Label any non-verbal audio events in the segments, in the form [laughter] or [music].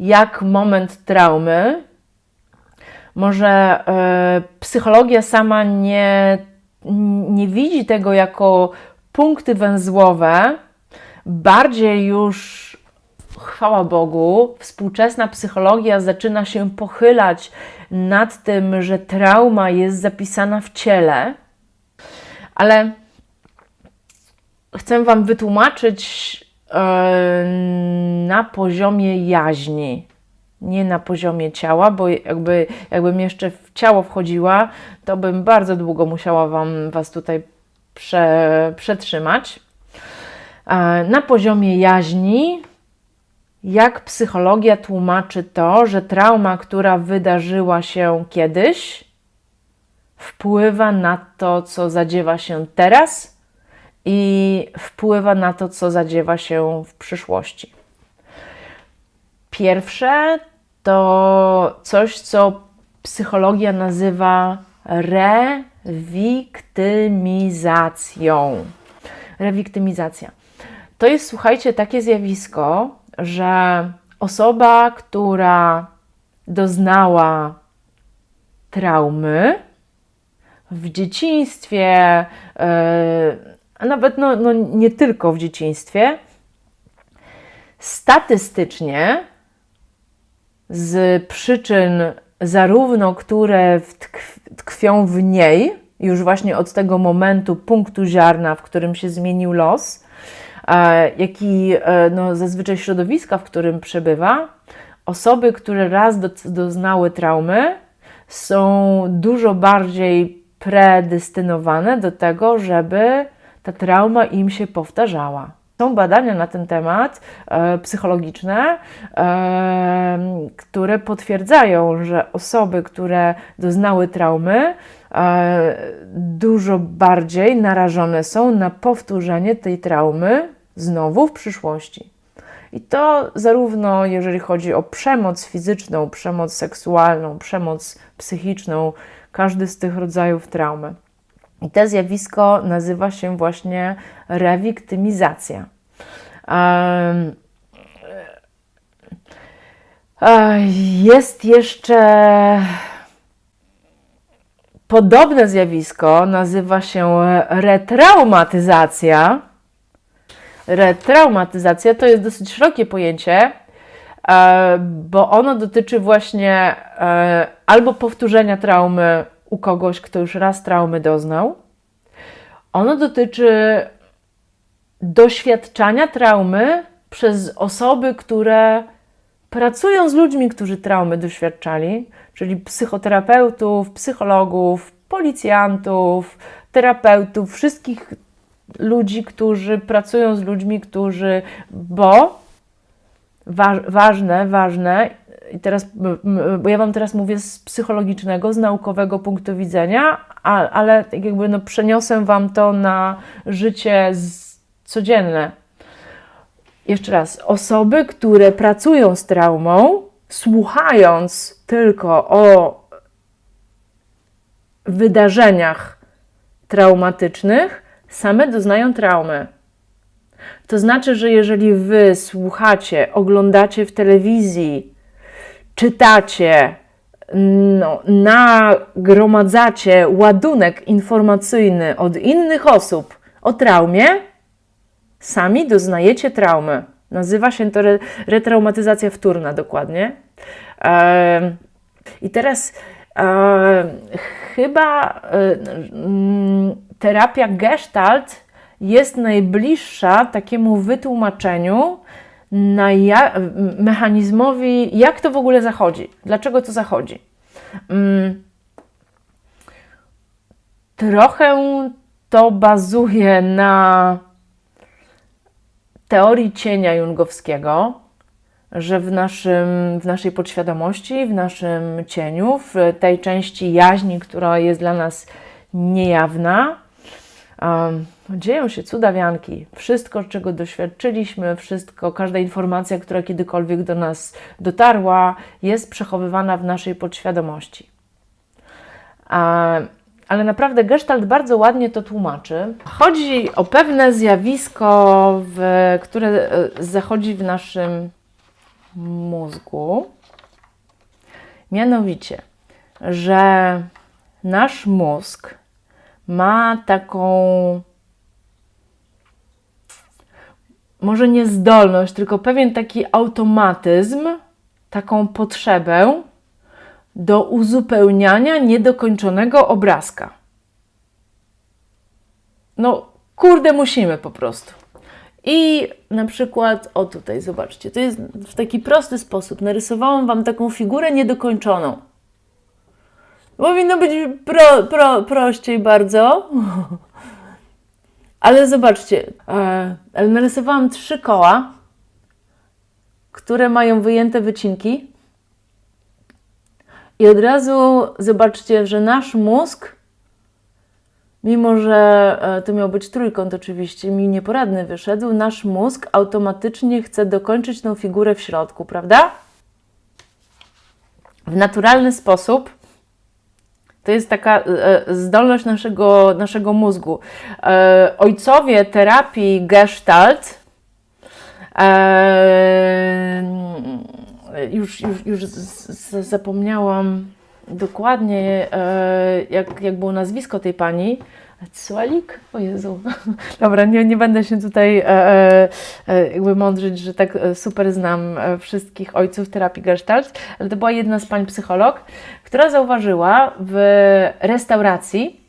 jak moment traumy. Może e, psychologia sama nie, nie widzi tego jako punkty węzłowe, bardziej już, chwała Bogu, współczesna psychologia zaczyna się pochylać nad tym, że trauma jest zapisana w ciele, ale chcę Wam wytłumaczyć na poziomie jaźni, nie na poziomie ciała, bo jakby, jakbym jeszcze w ciało wchodziła, to bym bardzo długo musiała wam, Was tutaj prze, przetrzymać. E, Na poziomie jaźni, jak psychologia tłumaczy to, że trauma, która wydarzyła się kiedyś, wpływa na to, co zadziewa się teraz i wpływa na to, co zadziewa się w przyszłości. Pierwsze to coś, co psychologia nazywa rewiktymizacją. Rewiktymizacja. To jest, słuchajcie, takie zjawisko, że osoba, która doznała traumy w dzieciństwie, e, a nawet no, no nie tylko w dzieciństwie, statystycznie z przyczyn zarówno, które tkw- tkwią w niej, już właśnie od tego momentu, punktu ziarna, w którym się zmienił los, e, jak i e, no, zazwyczaj środowiska, w którym przebywa, osoby, które raz do, doznały traumy, są dużo bardziej predestynowane do tego, żeby ta trauma im się powtarzała. Są badania na ten temat e, psychologiczne, e, które potwierdzają, że osoby, które doznały traumy, e, dużo bardziej narażone są na powtórzenie tej traumy znowu w przyszłości. I to zarówno jeżeli chodzi o przemoc fizyczną, przemoc seksualną, przemoc psychiczną, każdy z tych rodzajów traumy. I to zjawisko nazywa się właśnie rewiktymizacja. Um, jest jeszcze podobne zjawisko, nazywa się retraumatyzacja. Retraumatyzacja to jest dosyć szerokie pojęcie, e, bo ono dotyczy właśnie e, albo powtórzenia traumy u kogoś, kto już raz traumy doznał. Ono dotyczy doświadczania traumy przez osoby, które pracują z ludźmi, którzy traumy doświadczali, czyli psychoterapeutów, psychologów, policjantów, terapeutów, wszystkich ludzi, którzy pracują z ludźmi, którzy, bo wa ważne, ważne, i teraz, bo ja Wam teraz mówię z psychologicznego, z naukowego punktu widzenia, ale tak jakby no przeniosę Wam to na życie codzienne. Jeszcze raz, osoby, które pracują z traumą, słuchając tylko o wydarzeniach traumatycznych, same doznają traumy. To znaczy, że jeżeli wy słuchacie, oglądacie w telewizji, czytacie, no, nagromadzacie ładunek informacyjny od innych osób o traumie, sami doznajecie traumy. Nazywa się to re retraumatyzacja wtórna dokładnie. E, I teraz e, chyba e, terapia gestalt jest najbliższa takiemu wytłumaczeniu ja, mechanizmowi, jak to w ogóle zachodzi, dlaczego to zachodzi. Mm, trochę to bazuje na teorii cienia jungowskiego, że w, naszym, w naszej podświadomości, w naszym cieniu, w tej części jaźni, która jest dla nas niejawna, um, dzieją się cudawianki. Wszystko, czego doświadczyliśmy, wszystko, każda informacja, która kiedykolwiek do nas dotarła, jest przechowywana w naszej podświadomości. Um, ale naprawdę Gestalt bardzo ładnie to tłumaczy. Chodzi o pewne zjawisko, w, które zachodzi w naszym mózgu. Mianowicie, że nasz mózg ma taką może nie zdolność, tylko pewien taki automatyzm, taką potrzebę do uzupełniania niedokończonego obrazka. No, kurde, musimy po prostu. I na przykład, o tutaj, zobaczcie, to jest w taki prosty sposób. Narysowałam Wam taką figurę niedokończoną. Powinno być pro, pro, prościej bardzo. [laughs] Ale zobaczcie, e, ale narysowałam trzy koła, które mają wyjęte wycinki. I od razu zobaczcie, że nasz mózg, mimo że e, to miał być trójkąt, oczywiście mi nieporadny wyszedł, nasz mózg automatycznie chce dokończyć tą figurę w środku, prawda? W naturalny sposób to jest taka e, zdolność naszego, naszego mózgu. E, ojcowie terapii Gestalt e, już, już, już zapomniałam dokładnie, jak, jak było nazwisko tej pani. Cwalik? O Jezu. [laughs] Dobra, nie, nie będę się tutaj e, e, jakby mądrzyć, że tak super znam wszystkich ojców terapii Gestalt, ale to była jedna z pań psycholog, która zauważyła w restauracji,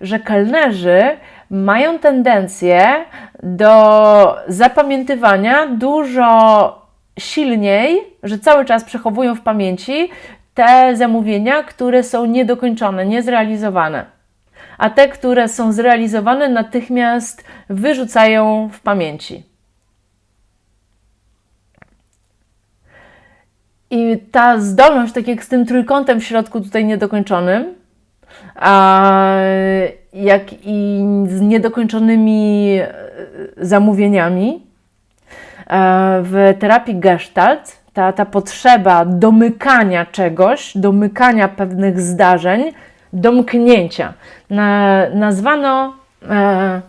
że kelnerzy mają tendencję do zapamiętywania dużo silniej, że cały czas przechowują w pamięci te zamówienia, które są niedokończone, niezrealizowane. A te, które są zrealizowane, natychmiast wyrzucają w pamięci. I ta zdolność, tak jak z tym trójkątem w środku tutaj niedokończonym, a jak i z niedokończonymi e, zamówieniami, e, w terapii Gestalt ta, ta potrzeba domykania czegoś, domykania pewnych zdarzeń, domknięcia, na, nazwano e,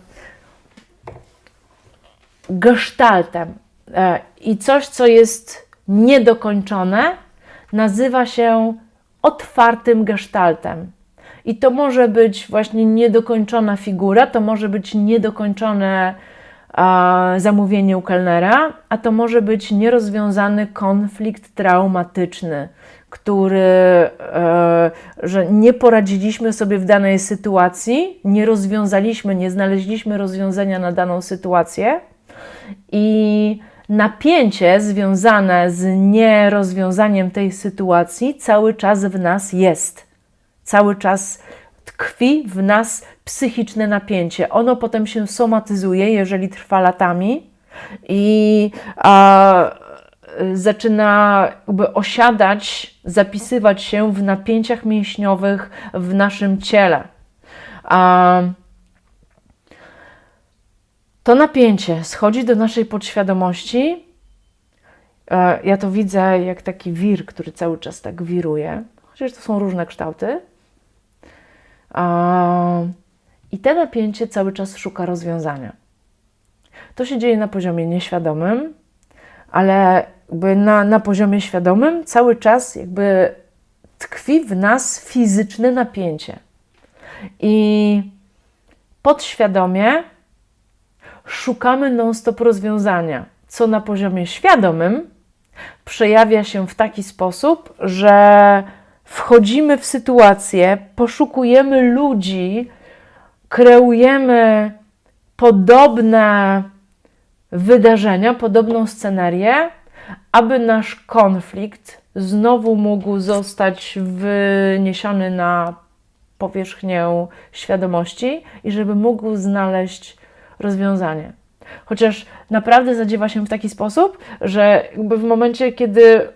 gestaltem. E, I coś, co jest niedokończone, nazywa się otwartym gestaltem. I to może być właśnie niedokończona figura, to może być niedokończone a, zamówienie u kelnera, a to może być nierozwiązany konflikt traumatyczny, który, e, że nie poradziliśmy sobie w danej sytuacji, nie rozwiązaliśmy, nie znaleźliśmy rozwiązania na daną sytuację i napięcie związane z nierozwiązaniem tej sytuacji cały czas w nas jest. Cały czas tkwi w nas psychiczne napięcie. Ono potem się somatyzuje, jeżeli trwa latami i a, zaczyna jakby osiadać, zapisywać się w napięciach mięśniowych w naszym ciele. A, to napięcie schodzi do naszej podświadomości. E, ja to widzę jak taki wir, który cały czas tak wiruje, chociaż to są różne kształty. I te napięcie cały czas szuka rozwiązania. To się dzieje na poziomie nieświadomym, ale jakby na, na poziomie świadomym cały czas jakby tkwi w nas fizyczne napięcie. I podświadomie szukamy non-stop rozwiązania, co na poziomie świadomym przejawia się w taki sposób, że wchodzimy w sytuację, poszukujemy ludzi, kreujemy podobne wydarzenia, podobną scenerię, aby nasz konflikt znowu mógł zostać wyniesiony na powierzchnię świadomości i żeby mógł znaleźć rozwiązanie. Chociaż naprawdę zadziewa się w taki sposób, że w momencie, kiedy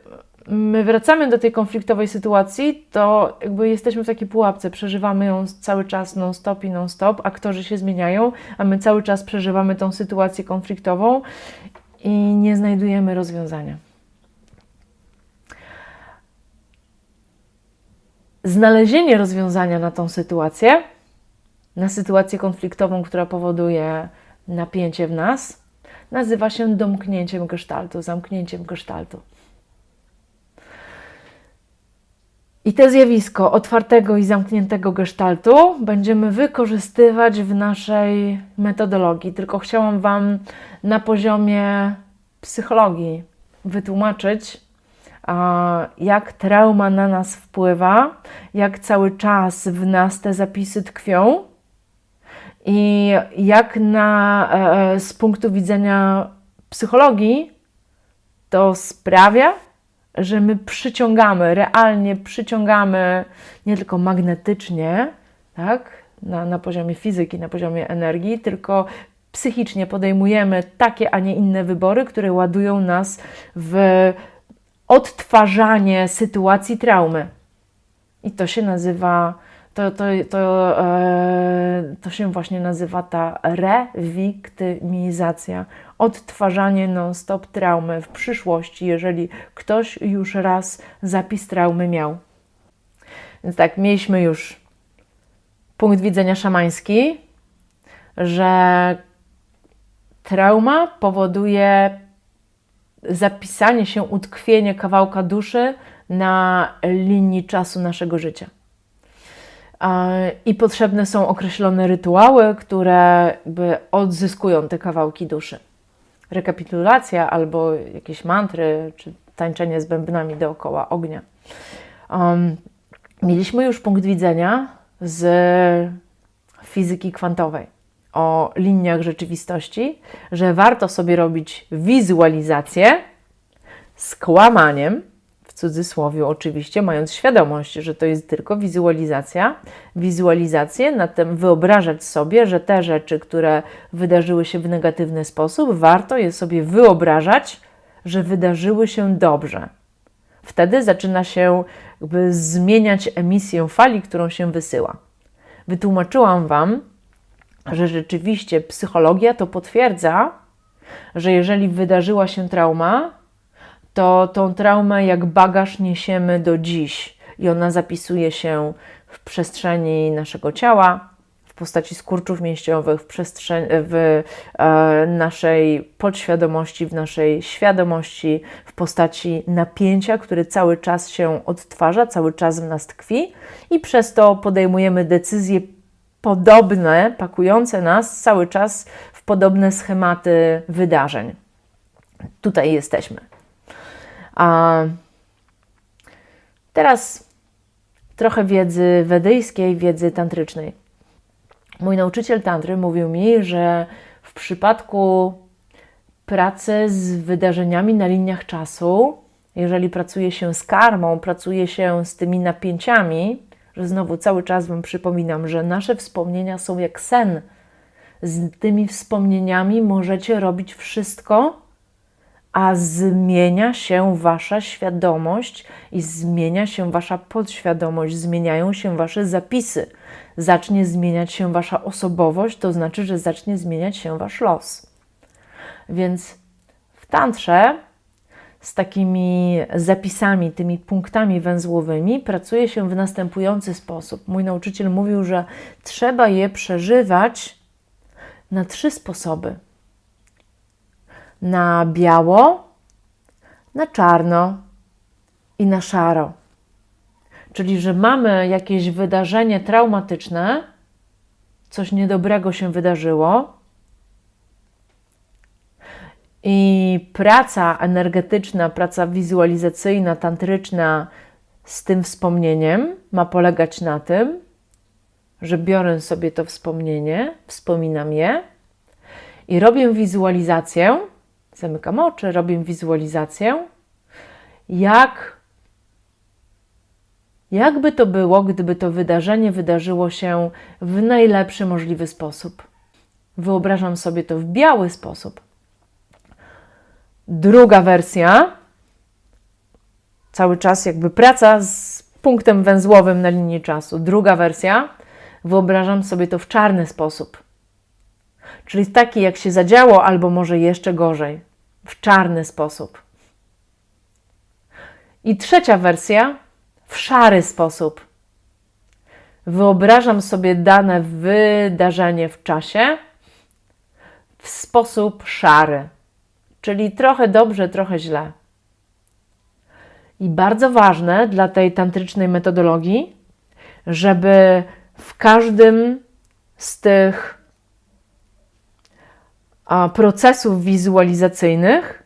my wracamy do tej konfliktowej sytuacji, to jakby jesteśmy w takiej pułapce, przeżywamy ją cały czas non-stop i non-stop, aktorzy się zmieniają, a my cały czas przeżywamy tą sytuację konfliktową i nie znajdujemy rozwiązania. Znalezienie rozwiązania na tą sytuację, na sytuację konfliktową, która powoduje napięcie w nas, nazywa się domknięciem gestaltu, zamknięciem gestaltu. I to zjawisko otwartego i zamkniętego gestaltu będziemy wykorzystywać w naszej metodologii. Tylko chciałam Wam na poziomie psychologii wytłumaczyć, jak trauma na nas wpływa, jak cały czas w nas te zapisy tkwią i jak na, e, e, z punktu widzenia psychologii to sprawia, że my przyciągamy, realnie przyciągamy nie tylko magnetycznie, tak, na, na poziomie fizyki, na poziomie energii, tylko psychicznie podejmujemy takie, a nie inne wybory, które ładują nas w odtwarzanie sytuacji traumy. I to się nazywa, to, to, to, e, to się właśnie nazywa ta rewiktymizacja. Odtwarzanie non-stop traumy w przyszłości, jeżeli ktoś już raz zapis traumy miał. Więc tak, mieliśmy już punkt widzenia szamański, że trauma powoduje zapisanie się, utkwienie kawałka duszy na linii czasu naszego życia. I potrzebne są określone rytuały, które jakby odzyskują te kawałki duszy. Rekapitulacja albo jakieś mantry, czy tańczenie z bębnami dookoła ognia. Um, mieliśmy już punkt widzenia z fizyki kwantowej o liniach rzeczywistości, że warto sobie robić wizualizację z kłamaniem, cudzysłowie oczywiście, mając świadomość, że to jest tylko wizualizacja, wizualizację, na tym wyobrażać sobie, że te rzeczy, które wydarzyły się w negatywny sposób, warto je sobie wyobrażać, że wydarzyły się dobrze. Wtedy zaczyna się jakby zmieniać emisję fali, którą się wysyła. Wytłumaczyłam Wam, że rzeczywiście psychologia to potwierdza, że jeżeli wydarzyła się trauma, to tą traumę jak bagaż niesiemy do dziś i ona zapisuje się w przestrzeni naszego ciała, w postaci skurczów mięśniowych, w, w e, naszej podświadomości, w naszej świadomości, w postaci napięcia, które cały czas się odtwarza, cały czas w nas tkwi i przez to podejmujemy decyzje podobne, pakujące nas cały czas w podobne schematy wydarzeń. Tutaj jesteśmy. A teraz trochę wiedzy wedyjskiej, wiedzy tantrycznej. Mój nauczyciel tantry mówił mi, że w przypadku pracy z wydarzeniami na liniach czasu, jeżeli pracuje się z karmą, pracuje się z tymi napięciami, że znowu cały czas Wam przypominam, że nasze wspomnienia są jak sen. Z tymi wspomnieniami możecie robić wszystko, a zmienia się Wasza świadomość i zmienia się Wasza podświadomość, zmieniają się Wasze zapisy. Zacznie zmieniać się Wasza osobowość, to znaczy, że zacznie zmieniać się Wasz los. Więc w tantrze z takimi zapisami, tymi punktami węzłowymi, pracuje się w następujący sposób. Mój nauczyciel mówił, że trzeba je przeżywać na trzy sposoby: na biało, na czarno i na szaro. Czyli, że mamy jakieś wydarzenie traumatyczne, coś niedobrego się wydarzyło, i praca energetyczna, praca wizualizacyjna, tantryczna z tym wspomnieniem ma polegać na tym, że biorę sobie to wspomnienie, wspominam je i robię wizualizację, zamykam oczy, robię wizualizację, jak, jakby to było, gdyby to wydarzenie wydarzyło się w najlepszy możliwy sposób. Wyobrażam sobie to w biały sposób Druga wersja, cały czas jakby praca z punktem węzłowym na linii czasu. Druga wersja, wyobrażam sobie to w czarny sposób. Czyli taki, jak się zadziało, albo może jeszcze gorzej, w czarny sposób. I trzecia wersja, w szary sposób. Wyobrażam sobie dane wydarzenie w czasie w sposób szary czyli trochę dobrze, trochę źle. I bardzo ważne dla tej tantrycznej metodologii, żeby w każdym z tych procesów wizualizacyjnych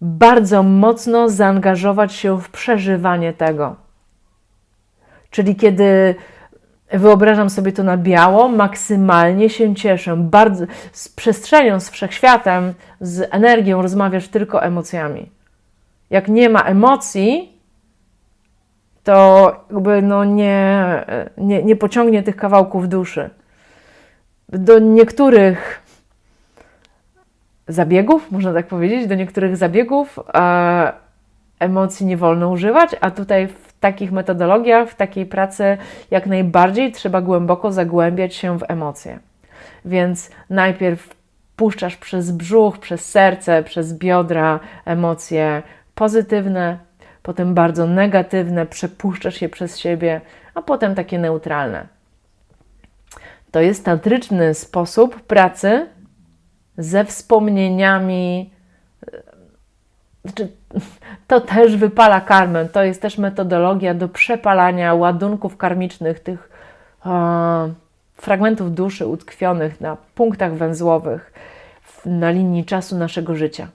bardzo mocno zaangażować się w przeżywanie tego. Czyli kiedy wyobrażam sobie to na biało, maksymalnie się cieszę. Bardzo, z przestrzenią, z wszechświatem, z energią rozmawiasz tylko emocjami. Jak nie ma emocji, to jakby no nie, nie, nie pociągnie tych kawałków duszy. Do niektórych zabiegów, można tak powiedzieć, do niektórych zabiegów e, emocji nie wolno używać, a tutaj w takich metodologiach, w takiej pracy jak najbardziej trzeba głęboko zagłębiać się w emocje. Więc najpierw puszczasz przez brzuch, przez serce, przez biodra emocje pozytywne, potem bardzo negatywne, przepuszczasz je przez siebie, a potem takie neutralne. To jest tantryczny sposób pracy ze wspomnieniami. Znaczy, to też wypala karmę. To jest też metodologia do przepalania ładunków karmicznych, tych e, fragmentów duszy utkwionych na punktach węzłowych na linii czasu naszego życia.